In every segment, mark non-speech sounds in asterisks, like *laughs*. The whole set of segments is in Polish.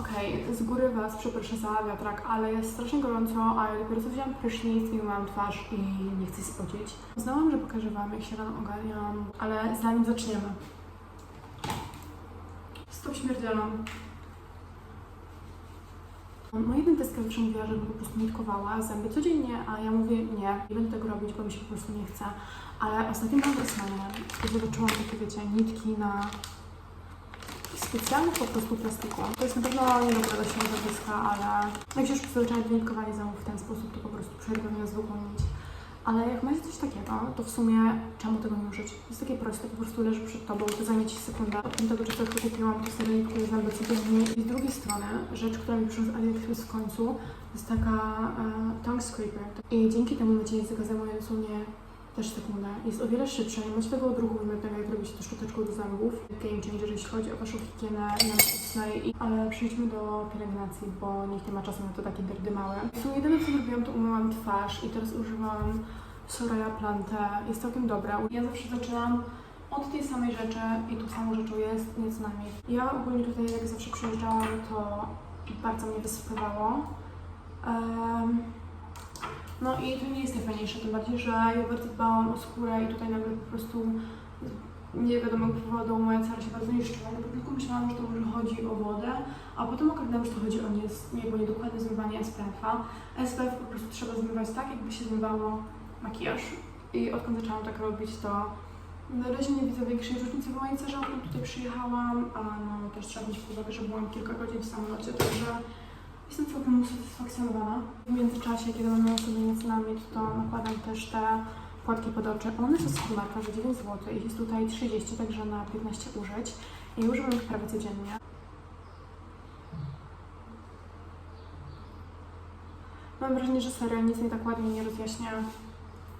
Okej, z góry Was przeproszę za wiatrak, ale jest strasznie gorąco, a ja dopiero co wziąłam prysznic umyłam twarz i nie chcę się spocić. Znałam, że pokażę Wam, jak się rano ogarniam, ale zanim zaczniemy. Stop śmierdzielą. Moja dentystka zawsze mówiła, żebym po prostu nitkowała zęby codziennie, a ja mówię nie, nie będę tego robić, bo mi się po prostu nie chce. Ale ostatnio miałam Rosmanie i zobaczyłam takie, wiecie, nitki na specjalnych po prostu plastiku. To jest na pewno niedobre dla środowiska, ale jak się już do nitkowania zębów w ten sposób, to po prostu przerywam na zwykłą nić. Ale jak macie coś takiego, to w sumie czemu tego nie użyć? Jest takie proste, po prostu leży przed tobą, to zajmie ci sekundę. Od tamtego czasu, jak kupiłam, to sobie nitkuję zęby codziennie. I z drugiej strony, rzecz, która mi przyszła z AliExpress w końcu, jest taka e, tongue scraper. I dzięki temu mycie języka zajmuje dosłownie też. Jest o wiele szybsze, nie macie tego odruchu wymiotnego, jak robicie to szczoteczką do zębów. Game changer, jeśli chodzi o waszą higienę na ucznej. I- Ale przejdźmy do pielęgnacji, bo nikt nie ma czasu na to takie dyrdy małe. Sumie jedyne co zrobiłam, to umyłam twarz i teraz używam Soraya Plantę. Jest całkiem dobra. Ja zawsze zaczynam od tej samej rzeczy i tą samą rzeczą jest, nie co najmniej. Ja ogólnie tutaj jak zawsze przyjeżdżałam, to bardzo mnie wysypywało. Em, no i to nie jest najfajniejsze, tym bardziej, że ja bardzo dbałam o skórę i tutaj nagle po prostu nie wiadomo powodu moja cera się bardzo niszczyła. Na początku myślałam, że to może chodzi o wodę, a potem ogarnęłam, że to chodzi o nie, nie, bo niedokładne zmywanie SPF-a. SPF po prostu trzeba zmywać tak, jakby się zmywało makijaż. I odkąd zaczęłam tak robić, to na razie nie widzę większej różnicy w mojej cerze, odkąd tutaj przyjechałam, a no też trzeba wziąć pod uwagę, że byłam kilka godzin w samolocie, także Jestem całkiem usatysfakcjonowana. W międzyczasie, kiedy mam sobie nic na mieć, to nakładam też te płatki pod oczy. One są z Hallmarka za 9 zł i jest tutaj 30, także na 15 użyć. I używam ich prawie codziennie. Mam wrażenie, że seria nic mi tak ładnie nie rozjaśnia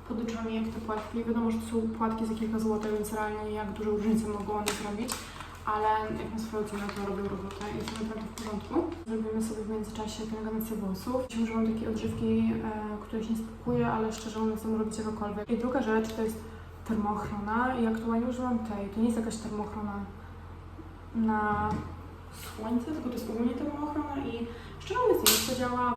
pod oczami jak te płatki. Wiadomo, że to są płatki za kilka złotych, więc realnie jak duże różnice mogą one zrobić. Ale jak na swoją cenę to robią robotę i to naprawdę w porządku. Zrobimy sobie w międzyczasie pielęgnację włosów. Dziś używam takiej odżywki, e, która się nie spakuje, ale szczerze mówiąc nie może być jakakolwiek. I druga rzecz to jest termoochrona i aktualnie używam tej. To nie jest jakaś termoochrona na słońce, tylko to jest ogólnie termoochrona i szczerze mówiąc nie to działa.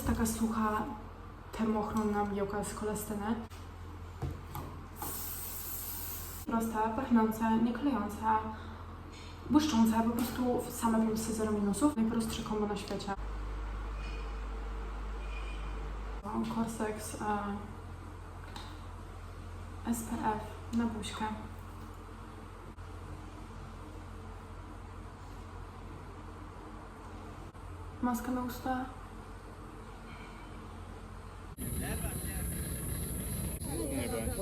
jest taka sucha termochronna mgiełka z kolestyny. Proste, pachnące, nieklejące, błyszczące, po prostu same plusy, zero minusów. Najprostsze kombo na świecie. Corsex e, SPF na buźkę. Maska na usta. Tu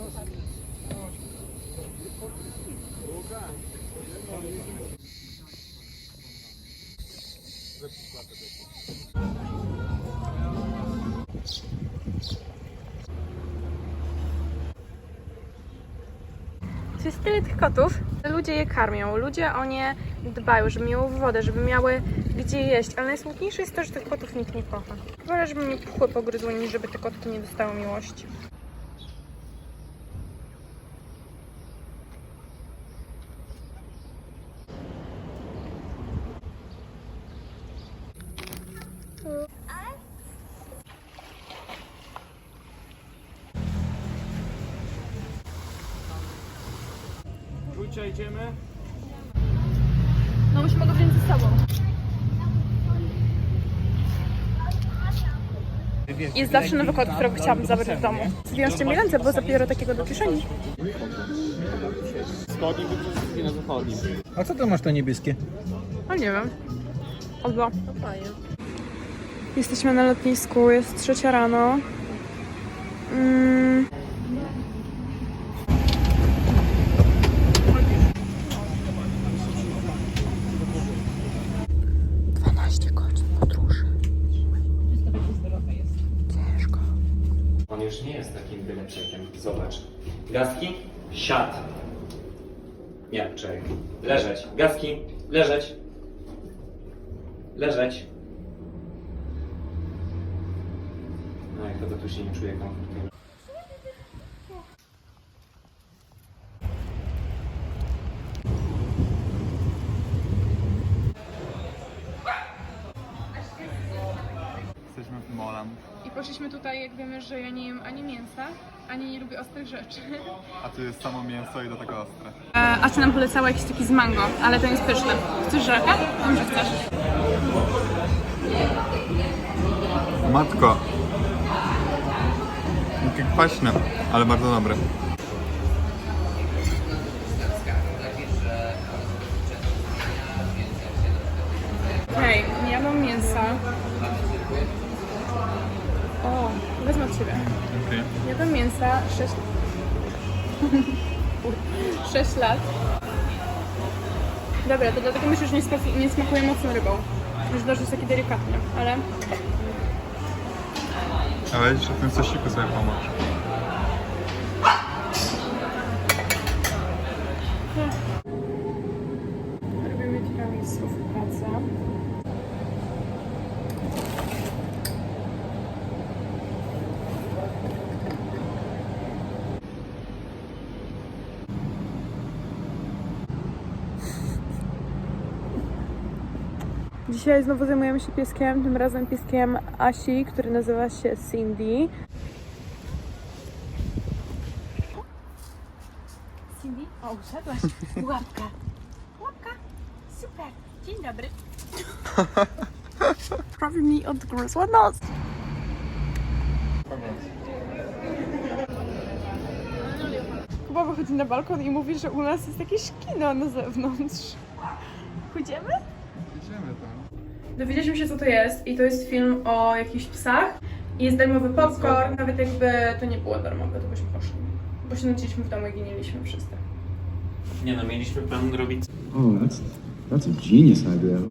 jest tyle tych kotów. Ludzie je karmią, ludzie o nie dbają, żeby miały wodę, żeby miały gdzie jeść. Ale najsmutniejsze jest to, że tych kotów nikt nie kocha. Wolę, żeby mi pchły pogryzły, niż żeby te kotki nie dostały miłości. Trójcia idziemy. No musimy go wziąć ze sobą. Jest zawsze nowy kot, którego chciałabym zabrać do domu. Zwiążcie mi ręce, bo zabiorę takiego do kieszeni. Na zachodnim. A co to masz to niebieskie? No nie wiem. Oba. Jesteśmy na lotnisku, jest trzecia rano. Mm. On już nie jest takim byleczkiem. Zobacz. Gazki, siad. Nie, czekaj. Leżeć. Gazki, leżeć. Leżeć. No jak to, to tu się nie czuję komfortowo. Jesteśmy w Molam, I poszliśmy tutaj, jak wiemy, że ja nie jem ani mięsa, ani nie lubię ostrych rzeczy. a tu jest samo mięso i do tego ostre. E, A ty nam polecała jakiś taki z mango, ale to jest pyszne. Chcesz żelkę? Wiem, że chcesz. Matko! Takie kwaśne, ale bardzo dobre. Okej, nie jadłam mięsa. O, wezmę od ciebie. Okej. Jadłam mięsa 6... 6 *laughs* lat. Dobra, to dlatego myślę, że nie, smak- nie smakuje mocno rybą. Też jest taki delikatny, ale Ale jeszcze w tym sosiku sobie pomóż. Dzisiaj znowu zajmujemy się pieskiem, tym razem pieskiem Asi, który nazywa się Cindy. Cindy? O, usiadłaś. Łapka. Łapka. Super. Dzień dobry. *laughs* Prawie mi odgryzła nos. Kuba wychodzi na balkon i mówi, że u nas jest jakieś kino na zewnątrz. Pójdziemy? Idziemy tam. Dowiedzieliśmy się, co to jest i to jest film o jakichś psach i jest darmowy popcorn, nawet jakby to nie było darmowe, to byśmy poszli. Bo się nudziliśmy w domu i ginęliśmy wszyscy. Nie no, mieliśmy plan robić Oh, that's that's a genius idea.